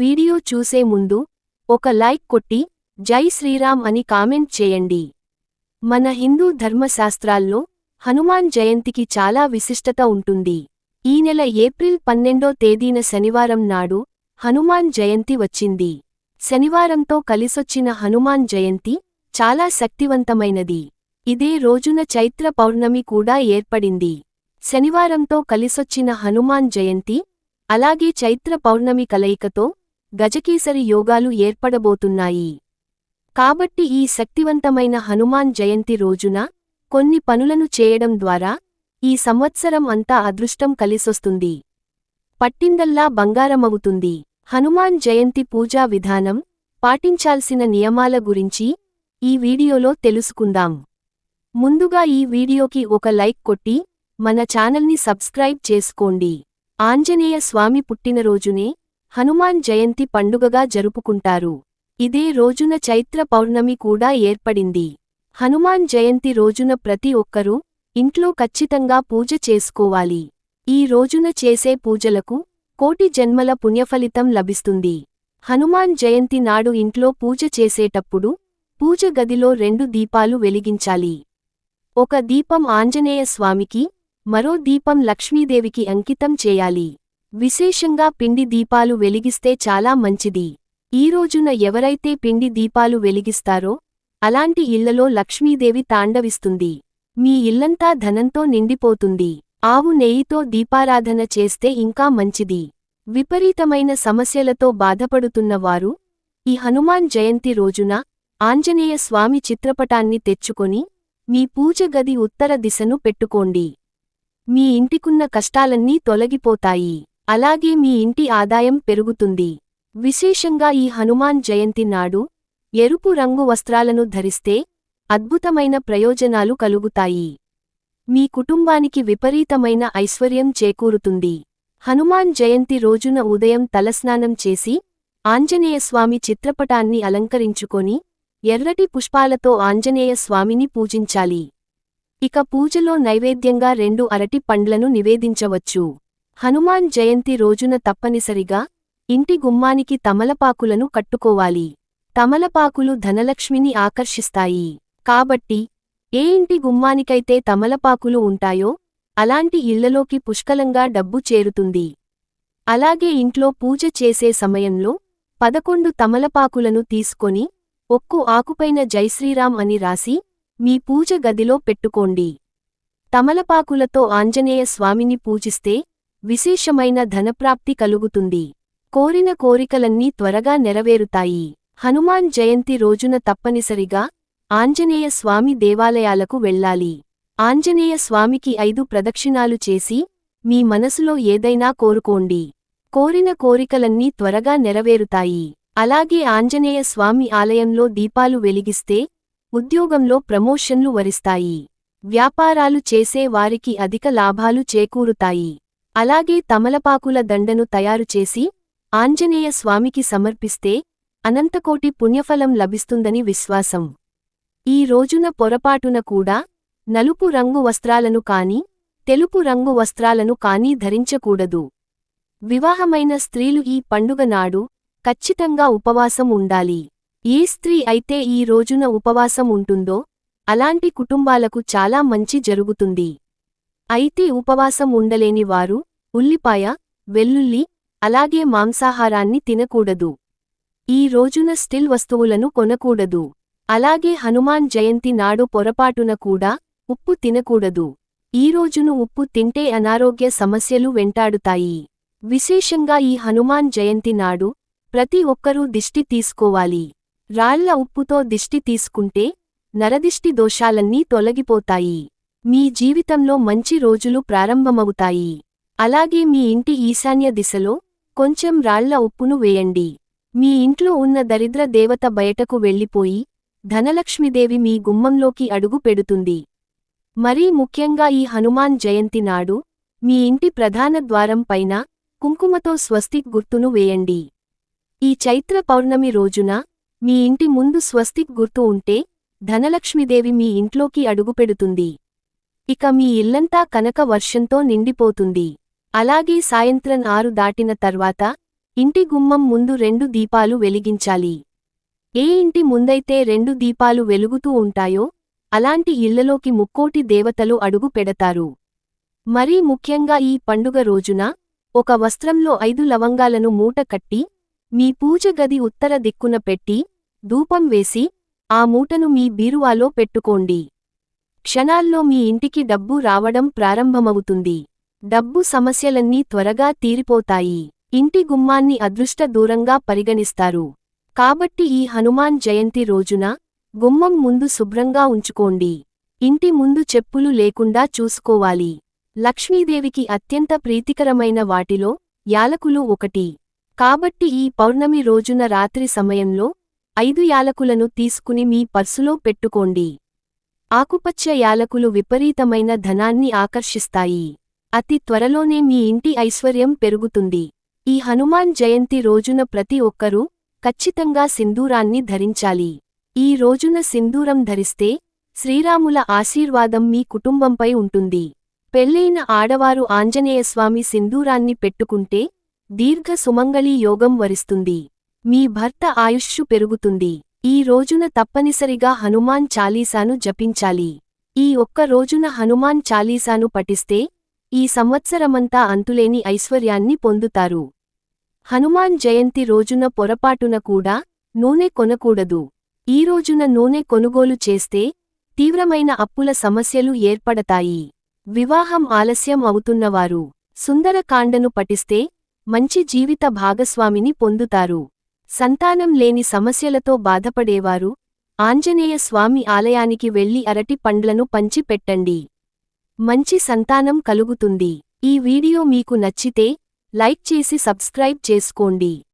Video చూసే ముందు ఒక లైక్ కొట్టి జై శ్రీరామ్ అని కామెంట్ చేయండి. మన హిందూ ధర్మశాస్త్రాల్లో హనుమాన్ జయంతికి చాలా విశిష్టత ఉంటుంది. ఈ నెల ఏప్రిల్ పన్నెండో తేదీన శనివారం నాడు హనుమాన్ జయంతి వచ్చింది. శనివారంతో కలిసొచ్చిన హనుమాన్ జయంతి చాలా శక్తివంతమైనది. ఇదే రోజున చైత్ర పౌర్ణమి కూడా ఏర్పడింది. శనివారంతో కలిసొచ్చిన హనుమాన్ జయంతి అలాగే చైత్ర పౌర్ణమి కలయికతో గజకేసరి యోగాలు ఏర్పడబోతున్నాయి. కాబట్టి ఈ శక్తివంతమైన హనుమాన్ జయంతి రోజున కొన్ని పనులను చేయడం ద్వారా ఈ సంవత్సరం అంతా అదృష్టం కలిసొస్తుంది. పట్టిందల్లా బంగారమవుతుంది. హనుమాన్ జయంతి పూజా విధానం పాటించాల్సిన నియమాల గురించి ఈ వీడియోలో తెలుసుకుందాం. ముందుగా ఈ వీడియోకి ఒక లైక్ కొట్టి మన ఛానల్ని సబ్స్క్రైబ్ చేసుకోండి. ఆంజనేయ స్వామి పుట్టినరోజునే హనుమాన్ జయంతి పండుగగా జరుపుకుంటారు. ఇదే రోజున చైత్ర పౌర్ణమి కూడా ఏర్పడింది. హనుమాన్ జయంతి రోజున ప్రతి ఒక్కరూ ఇంట్లో ఖచ్చితంగా పూజ చేసుకోవాలి. ఈ రోజున చేసే పూజలకు కోటి జన్మల పుణ్యఫలితం లభిస్తుంది. హనుమాన్ జయంతి నాడు ఇంట్లో పూజ చేసేటప్పుడు పూజ గదిలో రెండు దీపాలు వెలిగించాలి. ఒక దీపం ఆంజనేయ స్వామికి మరో దీపం లక్ష్మీదేవికి అంకితం చేయాలి. విశేషంగా పిండి దీపాలు వెలిగిస్తే చాలా మంచిది. ఈ రోజున ఎవరైతే పిండి దీపాలు వెలిగిస్తారో అలాంటి ఇళ్ళలో లక్ష్మీదేవి తాండవిస్తుంది. మీ ఇల్లంతా ధనంతో నిండిపోతుంది. ఆవు నెయ్యితో దీపారాధన చేస్తే ఇంకా మంచిది. విపరీతమైన సమస్యలతో బాధపడుతున్నవారు ఈ హనుమాన్ జయంతి రోజున ఆంజనేయ స్వామి చిత్రపటాన్ని తెచ్చుకొని మీ పూజ గది ఉత్తర దిశను పెట్టుకోండి. మీ ఇంటికున్న కష్టాలన్నీ తొలగిపోతాయి. అలాగే మీ ఇంటి ఆదాయం పెరుగుతుంది. విశేషంగా ఈ హనుమాన్ జయంతి నాడు ఎరుపు రంగు వస్త్రాలను ధరిస్తే అద్భుతమైన ప్రయోజనాలు కలుగుతాయి. మీ కుటుంబానికి విపరీతమైన ఐశ్వర్యం చేకూరుతుంది. హనుమాన్ జయంతి రోజున ఉదయం తలస్నానం చేసి ఆంజనేయస్వామి చిత్రపటాన్ని అలంకరించుకొని ఎర్రటి పుష్పాలతో ఆంజనేయ స్వామిని పూజించాలి. ఇక పూజలో నైవేద్యంగా రెండు అరటి పండ్లను నివేదించవచ్చు. హనుమాన్ జయంతి రోజున తప్పనిసరిగా ఇంటి గుమ్మానికి తమలపాకులను కట్టుకోవాలి. తమలపాకులు ధనలక్ష్మిని ఆకర్షిస్తాయి. కాబట్టి ఏ ఇంటి గుమ్మానికైతే తమలపాకులు ఉంటాయో అలాంటి ఇళ్ళలోకి పుష్కలంగా డబ్బు చేరుతుంది. అలాగే ఇంట్లో పూజ చేసే సమయంలో పదకొండు తమలపాకులను తీసుకొని ఒక్కు ఆకుపైన జైశ్రీరామ్ అని రాసి మీ పూజ గదిలో పెట్టుకోండి. తమలపాకులతో ఆంజనేయ స్వామిని పూజిస్తే విశేషమైన ధనప్రాప్తి కలుగుతుంది. కోరిన కోరికలన్నీ త్వరగా నెరవేరుతాయి. హనుమాన్ జయంతి రోజున తప్పనిసరిగా ఆంజనేయ స్వామి దేవాలయాలకు వెళ్ళాలి. ఆంజనేయ స్వామికి ఐదు ప్రదక్షిణాలు చేసి మీ మనసులో ఏదైనా కోరుకోండి. కోరిన కోరికలన్నీ త్వరగా నెరవేరుతాయి. అలాగే ఆంజనేయ స్వామి ఆలయంలో దీపాలు వెలిగిస్తే ఉద్యోగంలో ప్రమోషన్లు వరిస్తాయి. వ్యాపారాలు చేసే వారికి అధిక లాభాలు చేకూరుతాయి. అలాగే తమలపాకుల దండను తయారుచేసి ఆంజనేయ స్వామికి సమర్పిస్తే అనంతకోటి పుణ్యఫలం లభిస్తుందని విశ్వాసం. ఈ రోజున పొరపాటున కూడా నలుపు రంగు వస్త్రాలను కాని తెలుపు రంగు వస్త్రాలను కానీ ధరించకూడదు. వివాహమైన స్త్రీలు ఈ పండుగ నాడు ఖచ్చితంగా ఉపవాసం ఉండాలి. ఏ స్త్రీ అయితే ఈ రోజున ఉపవాసం ఉంటుందో అలాంటి కుటుంబాలకు చాలా మంచి జరుగుతుంది. అయితే ఉపవాసం ఉండలేని వారు ఉల్లిపాయ వెల్లుల్లి అలాగే మాంసాహారాన్ని తినకూడదు. ఈ రోజున స్టిల్ వస్తువులను కొనకూడదు. అలాగే హనుమాన్ జయంతి నాడు పొరపాటున కూడా ఉప్పు తినకూడదు. ఈ రోజును ఉప్పు తింటే అనారోగ్య సమస్యలు వెంటాడుతాయి. విశేషంగా ఈ హనుమాన్ జయంతి నాడు ప్రతి ఒక్కరూ దిష్టి తీసుకోవాలి. రాళ్ళ ఉప్పుతో దిష్టి తీసుకుంటే నరదిష్టి దోషాలన్నీ తొలగిపోతాయి. మీ జీవితంలో మంచి రోజులు ప్రారంభమవుతాయి. అలాగే మీ ఇంటి ఈశాన్య దిశలో కొంచెం రాళ్ళ ఉప్పును వేయండి. మీ ఇంట్లో ఉన్న దరిద్ర దేవత బయటకు వెళ్ళిపోయి ధనలక్ష్మీదేవి మీ గుమ్మంలోకి అడుగు పెడుతుంది. మరీ ముఖ్యంగా ఈ హనుమాన్ జయంతి నాడు మీ ఇంటి ప్రధాన ద్వారం పైన కుంకుమతో స్వస్తిక్ గుర్తును వేయండి. ఈ చైత్ర పౌర్ణమి రోజున మీ ఇంటి ముందు స్వస్తిక్ గుర్తు ఉంటే ధనలక్ష్మీదేవి మీ ఇంట్లోకి అడుగుపెడుతుంది ఇక మీ ఇల్లంతా కనక వర్షంతో నిండిపోతుంది. అలాగే సాయంత్రం ఆరు దాటిన తర్వాత ఇంటి గుమ్మం ముందు రెండు దీపాలు వెలిగించాలి. ఏ ఇంటి ముందైతే రెండు దీపాలు వెలుగుతూ ఉంటాయో అలాంటి ఇళ్ళలోకి ముక్కోటి దేవతలు అడుగు పెడతారు. మరీ ముఖ్యంగా ఈ పండుగ రోజున ఒక వస్త్రంలో ఐదు లవంగాలను మూట కట్టి మీ పూజ గది ఉత్తర దిక్కున పెట్టి ధూపం వేసి ఆ మూటను మీ బీరువాలో పెట్టుకోండి. క్షణాల్లో మీ ఇంటికి డబ్బు రావడం ప్రారంభమవుతుంది. డబ్బు సమస్యలన్నీ త్వరగా తీరిపోతాయి. ఇంటి గుమ్మాన్ని అదృష్ట దూరంగా పరిగణిస్తారు. కాబట్టి ఈ హనుమాన్ జయంతి రోజున గుమ్మం ముందు శుభ్రంగా ఉంచుకోండి. ఇంటి ముందు చెప్పులు లేకుండా చూసుకోవాలి. లక్ష్మీదేవికి అత్యంత ప్రీతికరమైన వాటిలో యాలకులు ఒకటి. కాబట్టి ఈ పౌర్ణమి రోజున రాత్రి సమయంలో ఐదు యాలకులను తీసుకుని మీ పర్సులో పెట్టుకోండి. ఆకుపచ్చ యాలకులు విపరీతమైన ధనాన్ని ఆకర్షిస్తాయి. అతి త్వరలోనే మీ ఇంటి ఐశ్వర్యం పెరుగుతుంది. ఈ హనుమాన్ జయంతి రోజున ప్రతి ఒక్కరూ ఖచ్చితంగా సింధూరాన్ని ధరించాలి. ఈ రోజున సింధూరం ధరిస్తే శ్రీరాముల ఆశీర్వాదం మీ కుటుంబంపై ఉంటుంది. పెళ్ళైన ఆడవారు ఆంజనేయస్వామి సింధూరాన్ని పెట్టుకుంటే దీర్ఘ సుమంగళీ యోగం వరిస్తుంది. మీ భర్త ఆయుష్షు పెరుగుతుంది. ఈ రోజున తప్పనిసరిగా హనుమాన్ చాలీసాను జపించాలి. ఈ ఒక్క రోజున హనుమాన్ చాలీసాను పఠిస్తే ఈ సంవత్సరమంతా అంతులేని ఐశ్వర్యాన్ని పొందుతారు. హనుమాన్ జయంతి రోజున పొరపాటున కూడా నూనె కొనకూడదు. ఈ రోజున నూనె కొనుగోలు చేస్తే తీవ్రమైన అప్పుల సమస్యలు ఏర్పడతాయి. వివాహం ఆలస్యం అవుతున్నవారు సుందరకాండను పఠిస్తే మంచి జీవిత భాగస్వామిని పొందుతారు. సంతానం లేని సమస్యలతో బాధపడేవారు ఆంజనేయ స్వామి ఆలయానికి వెళ్ళి అరటి పండ్లను పంచి పెట్టండి. మంచి సంతానం కలుగుతుంది. ఈ వీడియో మీకు నచ్చితే లైక్ చేసి సబ్స్క్రైబ్ చేసుకోండి.